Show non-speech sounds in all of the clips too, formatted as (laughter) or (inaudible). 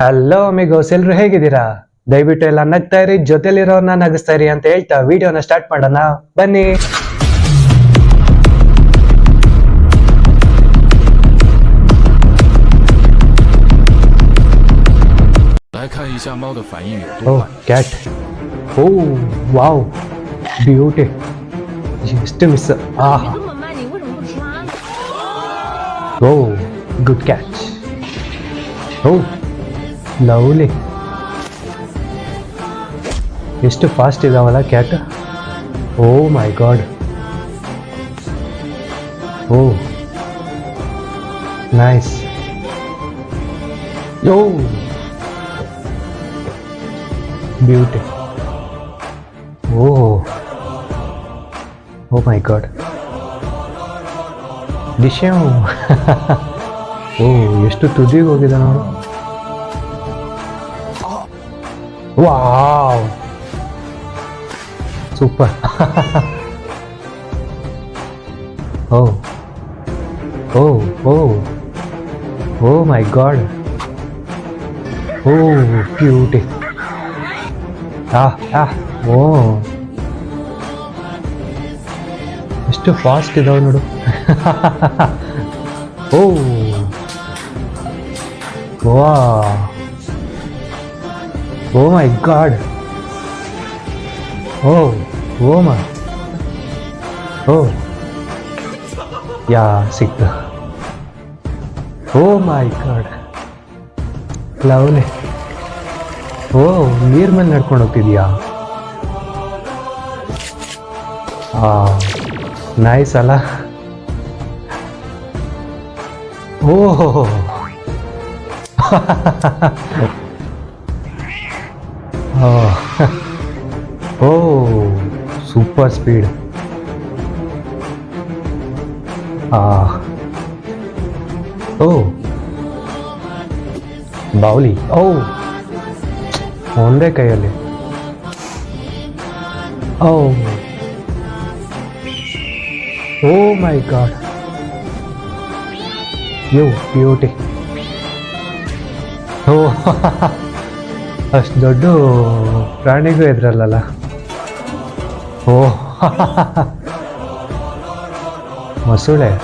Hello ಅಮಿಗೋಸ್ ಎಲ್ರು ಹೇಗಿದ್ದೀರಾ? ದಯವಿಟ್ಟು ಎಲ್ಲ ನಗ್ತಾ ಇರಿ, ಜೊತೆಲಿರೋರ್ನ ನಗಿಸ್ತಾ ಇರಿ ಅಂತ ಹೇಳ್ತಾ ವಿಡಿಯೋನ ಸ್ಟಾರ್ಟ್ ಮಾಡೋಣ. ಬನ್ನಿ. Oh cat oh, wow. Beauty ಎಷ್ಟು ಮಿಸ್ ಆಹಾ oh good catch oh. Lovely ಎಷ್ಟು ಫಾಸ್ಟ್ ಇದಾವಲ್ಲ cat oh my god oh nice oh beauty oh oh my god ಡಿಶ್ಯೂ oh ಎಷ್ಟು ತುದಿಗೆ ಹೋಗಿದೆ ನೋಡು. Wow super oh oh oh oh my god oh beauty ಆ ಆ ಓ ಎಷ್ಟು ಫಾಸ್ಟ್ ಇದಾವೆ ನೋಡು. (laughs) ಓ ವಾ ಓ ಮೈ ಗಾಡ್ ಓ ಓ ಮೈ ಓ ಯಾ ಸಿಕ್ತು. ಓ ಮೈ ಗಾಡ್ ಲವ್ಲಿ ಓ ನೀರ್ ಮೇಲೆ ನಡ್ಕೊಂಡು ಹೋಗ್ತಿದ್ಯಾ? ನೈಸ್ ಅಲ್ಲ. ಓ (laughs) हाँ। (laughs) ओ सुपर स्पीड हाँ। ओ बाउली ओ फ़ोन दे कह ले। Oh oh my god yo beauty (laughs) ಅಷ್ಟು ದೊಡ್ಡ ಪ್ರಾಣಿಗೂ ಇದ್ರಲ್ಲಲ್ಲ. ಓ. ಮೊಸಳೆ.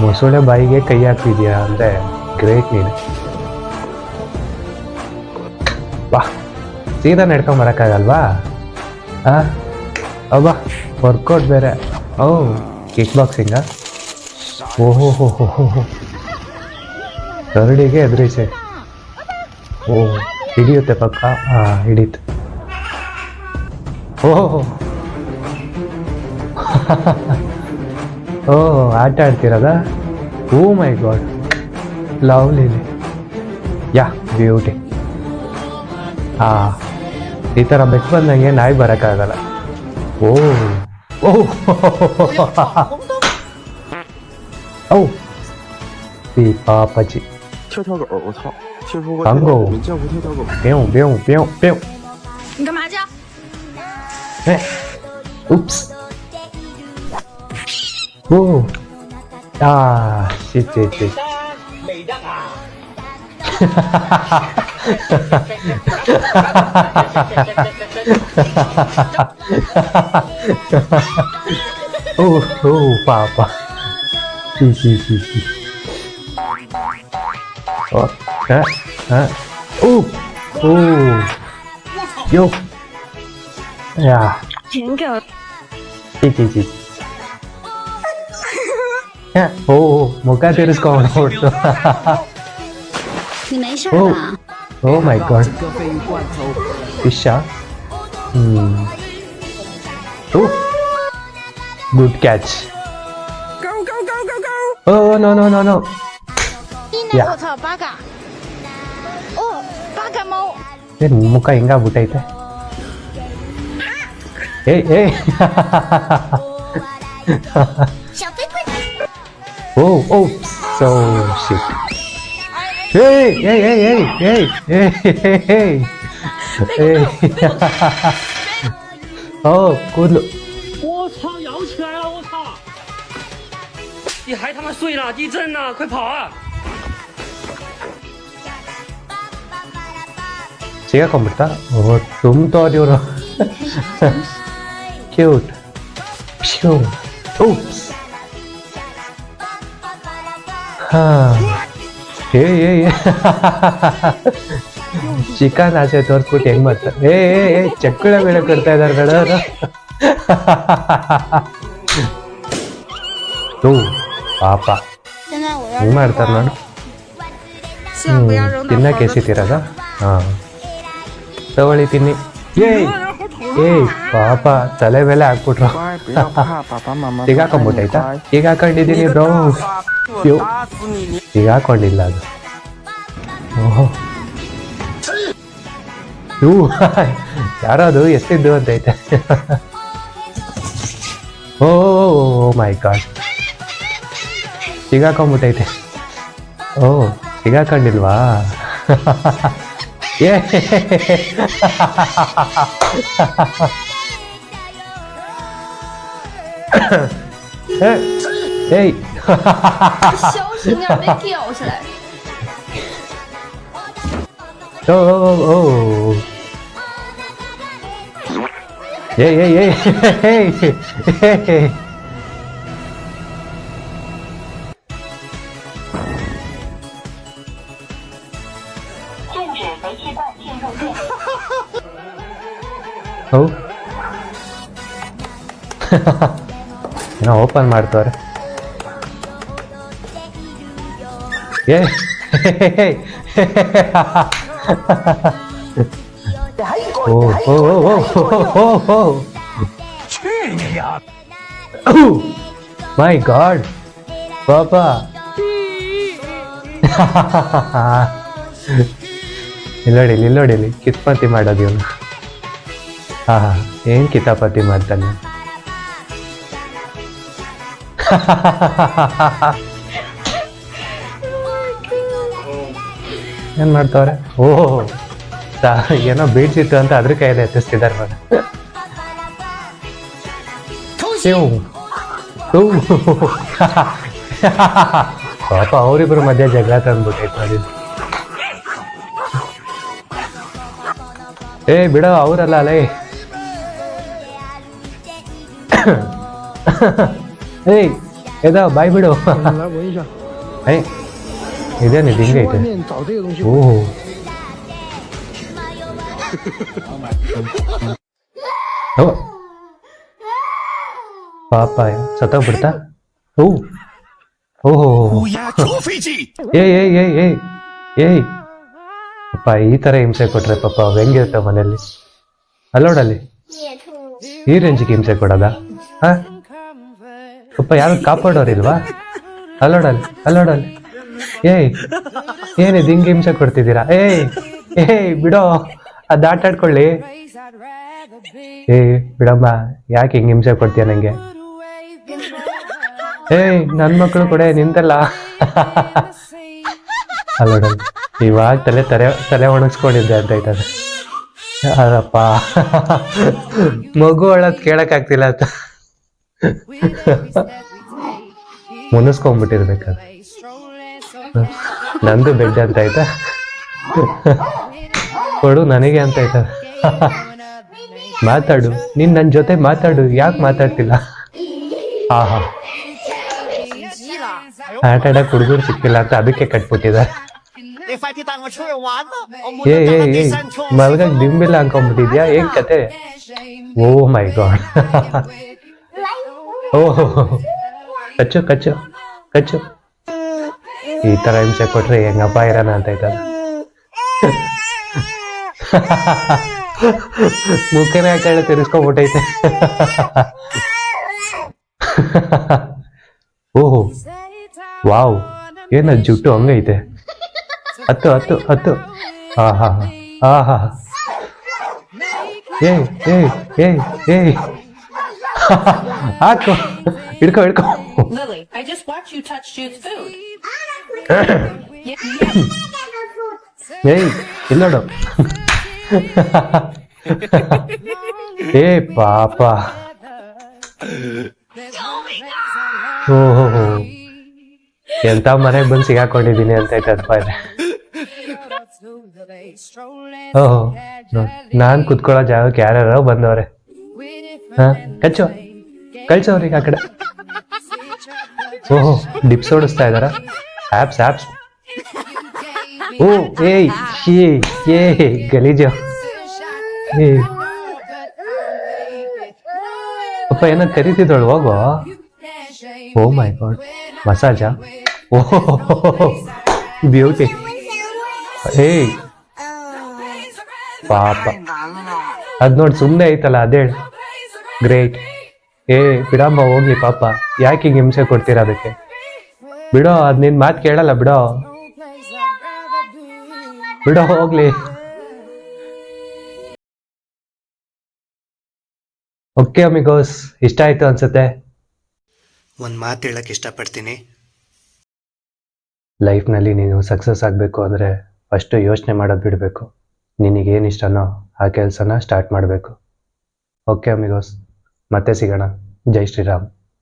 ಮೊಸಳೆ ಬಾಯಿಗೆ ಕೈ ಹಾಕ್ತಿದ್ಯಾ ಅಂದರೆ ಗ್ರೇಟ್ ನೀನು. ಬಾ. ಸೀದಾ ನಡ್ಕೊಂಡ್ ಬರೋಕ್ಕಾಗಲ್ವಾ? ಆ? ಅಬ್ಬ ವರ್ಕೌಟ್ ಬೇರೆ. ಓ ಕಿಕ್ ಬಾಕ್ಸಿಂಗಾ ಓಹೋ ಹೋ ಹೋ ಹೋ ಹೋ ಕರಡಿಗೆ ಎದುರಿಸೆ. ಓ. ಹಿಡಿಯುತ್ತೆ ಪಕ್ಕ. ಹಾಂ ಹಿಡೀತು. ಓಹೋ. (laughs) ಓ ಆಟ ಆಡ್ತಿರೋದ? ಓ my god. Lovely. Yeah beauty. ಆ ಈ ಥರ ಬೆಕ್ ಬಂದಂಗೆ ನಾಯಿ ಬರೋಕ್ಕಾಗಲ್ಲ. ಓ ಓ ಓ ಈ ಪಾಪಜಿ. 跳跳狗，我操，听说过狼狗，没跳跳狗。别用，别用，别用，别用。你干嘛去？哎噗。哦，啊，谢谢谢谢。哈哈哈哈哈！哈哈哈哈哈！哈哈哈哈哈！哈哈哈哈哈！哦吼，爸爸，嘻嘻嘻嘻。哦，哎，哎，哦，哦，哟，哎呀，舔狗，滴滴滴，看，哦，莫干这个搞的，哈哈哈，你没事吧？Oh, oh my god，别笑，嗯，哦，good catch，go go go go go，哦、oh, no no no no, no.。我操，八嘎！哦，八嘎猫！这木嘎应该不对啊。哎哎，哈哈哈哈哈！小飞棍！哦哦，走行。哎哎哎哎哎哎哎嘿嘿嘿！哎哈哈哈哈！哦，滚了！我操，摇起来了！我操！你还他妈睡了？地震了！快跑啊！ಸಿಗಾಕೊಂಡ್ಬಿಡ್ತಾ ತುಂಬ್ತಾವ್ರಿ ಇವರು ಕ್ಯೂಟ್ ಪ್ಯೂರ್ ಓಪ್ಸ್ ಏ ಏ ಚಿಕನ್ ಆಚೆ ತೋರ್ಸ್ಬಿಟ್ಟು ಹೆಂಗ್ ಮಾಡ್ತಾರೆ ಏ ಏ ಚಕ್ಕಳ ಬೇಳೆ ಕೊಡ್ತಾ ಇದಾರೆ ಬೇಡ ಹ್ಞೂ ಪಾಪ ಹೆಂಗ್ ಮಾಡ್ತಾರೆ ನೋಡು ತಿನ್ನಕ್ಕೆ ಎಸಿತಿರೋದ ಹಾಂ ತಗೊಳ್ಳಿ ತಿನ್ನಿ. ಏಯ್ ಏಯ್, ಪಾಪ ತಲೆ ಮೇಲೆ ಹಾಕ್ಬಿಟ್ರು. ಈಗ ಹಾಕೊಂಡ್ಬಿಟ್ಟಾಯ್ತಾ ಈಗ ಹಾಕೊಂಡಿದ್ದೀನಿ ಬ್ರೋ. ಯೋ, ಈಗ ಹಾಕೊಂಡಿಲ್ಲ ಅದು. ಓಹೋ. ಇವು ಯಾರೋ ಅದು ಎಷ್ಟಿದ್ದು ಅಂತೈತೆ ಓ ಮೈ ಗಾಡ್. ಸಿಗಾಕೊಂಬಿಟ್ಟೈತೆ O ಸಿಗಾಕೊಂಡಿಲ್ವಾ 耶嘿嘿嘿嘿，哈哈哈哈哈哈，哎哎，哈哈哈哈，小心点，别掉下来。哦哦哦哦，耶耶耶嘿嘿，嘿嘿。ಏನೋ open ಮಾಡ್ತವ್ರೆ. ಏ, ಓ oh oh oh oh my god ಪಾಪಾ. ಇಲ್ಲೋಡಿಲಿ ಇಲ್ಲೋಡಿಲಿ ಕಿತ್ಪತಿ ಮಾಡೋದು ಹಾ ಹಾ, ಏನ್ ಕಿತಾಪತಿ ಮಾಡ್ತಾನೆ? (laughs) ಏನ್ ಮಾಡ್ತಾವ್ರೆ? ಓ ಏನೋ ಇತ್ತು ಅಂತ ಅದ್ರ ಕೈಯಲ್ಲಿ ಎತ್ತಿಸ್ತಿದ್ದಾರೆ ಮಗ. ಪಾಪ ಅವರಿಬ್ರು ಮಧ್ಯೆ ಜಗಳ ತಂದ್ಬಿಟ್ಟೈತೆ ನೋಡಿ. ಏ ಬಿಡ ಅವರಲ್ಲ ಅಲೇ (coughs) ಏಯ್ ಎದ ಬಾಯ್ ಬಿಡು. ಏ ಇದೇನಿದು ಹಿಂಗೆ ಐತೆ? ಓ ಪಾಪ ಸತ್ತೋಗ್ಬಿಡ್ತಾ? ಓ ಓಹೋ. ಏಯ್ ಏಯ್ ಏಯ್ ಏಯ್ ಏಯ್. ಪಾಪ ಈ ಥರ ಹಿಂಸೆ ಕೊಟ್ರೆ ಪಾಪ ಹೆಂಗಿರ್ತಾವ ಮನೆಯಲ್ಲಿ? ಅಲ್ಲೋಡಲ್ಲಿ. ಈ ರೇಂಜ್ಗೆ ಹಿಂಸೆ ಕೊಡೋದಾ? ಹಾಂ? ಯಾರು ಕಾಪಾಡೋರಿಲ್ವಾ? ಅಲ್ಲೋಡಲ್ಲಿ ಅಲ್ಲೋಡಲ್ಲಿ. ಏಯ್ ಏನಿದು ಹಿಂಗೆ ಹಿಂಸೆ ಕೊಡ್ತಿದ್ದೀರಾ? ಏಯ್ ಏಯ್, ಬಿಡೋ, ಅದು ಆಟ ಆಡ್ಕೊಳ್ಳಿ ಏಯ್ ಬಿಡಮ್ಮ, ಯಾಕೆ ಹಿಂಗೆ ಹಿಂಸೆ ಕೊಡ್ತೀಯ ನಂಗೆ? ಏಯ್ ನನ್ನ ಮಕ್ಕಳು ಕೂಡ ನಿಂತಲ್ಲ. ಅಲ್ಲೋಡಲ್ಲಿ, ಇವಾಗ ತಲೆ ತಲೆ ತಲೆ ಒಣಗಿಸ್ಕೊಂಡಿದ್ದೆ ಅಂತ ಆಯ್ತದೆ. ಅದಪ್ಪ ಮಗು ಅಳೋದು ಕೇಳಕ್ ಆಗ್ತಿಲ್ಲ ಅಂತ. ಮುನಿಸ್ಕೊಂಡ್ಬಿಟ್ಟಿರ್ಬೇಕಾದ್ರೆ. ನಂದು ಬೆಡ್ ಅಂತ ಆಯ್ತಾ? ಕೊಡು ನನಗೆ ಅಂತ ಆಯ್ತಾ? ಮಾತಾಡು, ನೀನ್ ನನ್ನ ಜೊತೆ ಮಾತಾಡು, ಯಾಕೆ ಮಾತಾಡ್ತಿಲ್ಲ? ಆಹಾ ಆಟ ಆಡಕ್ ಹುಡುಗರು ಸಿಕ್ಕಿಲ್ಲ ಅಂತ ಅದಕ್ಕೆ ಕಟ್ಬಿಟ್ಟಿದ್ದಾರೆ. ಏ ಏ ಏ ಮಲ್ಗಾಗ ದಿಂಬಿಲ್ಲ ಅನ್ಕೊಂಡ್ಬಿಟ್ಟಿದ್ಯಾ? ಏನ್ ಕತೆ? Oh my god. ಓ ಕಚ್ಚು ಕಚ್ಚು ಕಚ್ಚು. ಈ ತರ ಹಿಂಸೆ ಕೊಟ್ರೆ ಹೆಂಗಪ್ಪ ಇರೋಣ ಅಂತ ಐತಲ್ಲ ಮುಖನೇ ಕಡೆ ತಿರ್ಸ್ಕೊಂಡ್ಬಿಟ್ಟೈತೆ. ಓಹೋ, ವಾವ್, ಏನ ಜುಟ್ಟು ಹಂಗೈತೆ. ಹತ್ತು ಹತ್ತು ಹತ್ತು. ಹಾ ಹಾ ಹಾ ಹಾ. ಏಯ್ ಏಯ್ ಏಯ್ ಏಯ್. (laughs) ಹಾಕು. ಹಿಡ್ಕೊ ಹಿಡ್ಕೊ. Lily, I just watched you touch Jude's food. (laughs) ಏಯ್ ಇಲ್ಲೋಡು (laughs) ಏ ಪಾಪ. ಓಹೋ ಎಂತ ಮನೆಗೆ ಬಂದು ಸಿಗಾಕೊಂಡಿದ್ದೀನಿ ಅಂತ ಅಪ್ಪ ಇದೆ. ಓಹೋ ನಾನ್ ಕುತ್ಕೊಳ್ಳೋ ಜಾಗಕ್ಕೆ ಯಾರ್ಯಾರೋ ಬಂದವ್ರೆ. ಕಚ್ಚು ಕಳ್ಸವ್ರಿಗೆ ಆ ಕಡೆ. ಓಹೋ, ಡಿಪ್ಸ್ ಓಡಿಸ್ತಾ ಇದಾರ ಆ್ಯಪ್ಸ್ ಆ್ಯಪ್ಸ್ ಓ, ಏಯ್ ಏ ಏ ಗಲೀಜು. ಏ ಅಪ್ಪ, ಏನೋ ಕರಿತಿದ್ದಳು, ಹೋಗೋ. ಓ ಮೈ ಗಾಡ್, ಮಸಾಜಾ? ಓಹೋ ಬ್ಯೂಟಿ. ಏಯ್. ಪಾಪ. ಅದ್ ನೋಡಿ ಸುಮ್ಮನೆ ಐತಲ್ಲ ಅದೇ ಗ್ರೇಟ್ ಏ ಬಿಡಮ್ಮ ಹೋಗ್ಲಿ ಪಾಪ. ಯಾಕೆ ಹಿಂಗೆ ಹಿಂಸೆ ಕೊಡ್ತೀರಾ ಅದಕ್ಕೆ? ಬಿಡೋ ಅದ್ ನಿನ್ ಮಾತು ಕೇಳಲ್ಲ ಬಿಡೋ. ಬಿಡೋ ಹೋಗ್ಲಿ. ಓಕೆ ಅಮಿಗೋಸ್ ಇಷ್ಟ ಆಯ್ತು ಅನ್ಸುತ್ತೆ. ಒಂದು ಮಾತು ಹೇಳಕ್ಕೆ ಇಷ್ಟಪಡ್ತೀನಿ. ಲೈಫ್ನಲ್ಲಿ ನೀನು ಸಕ್ಸಸ್ ಆಗಬೇಕು ಅಂದರೆ ಫಸ್ಟು ಯೋಚನೆ ಮಾಡೋದು ಬಿಡಬೇಕು. ನಿನಗೇನು ಇಷ್ಟನೋ ಆ ಕೆಲಸನ ಸ್ಟಾರ್ಟ್ ಮಾಡಬೇಕು. ಓಕೆ ಅಮಿಗೋಸ್ ಮತ್ತೆ ಸಿಗೋಣ ಜೈ ಶ್ರೀರಾಮ್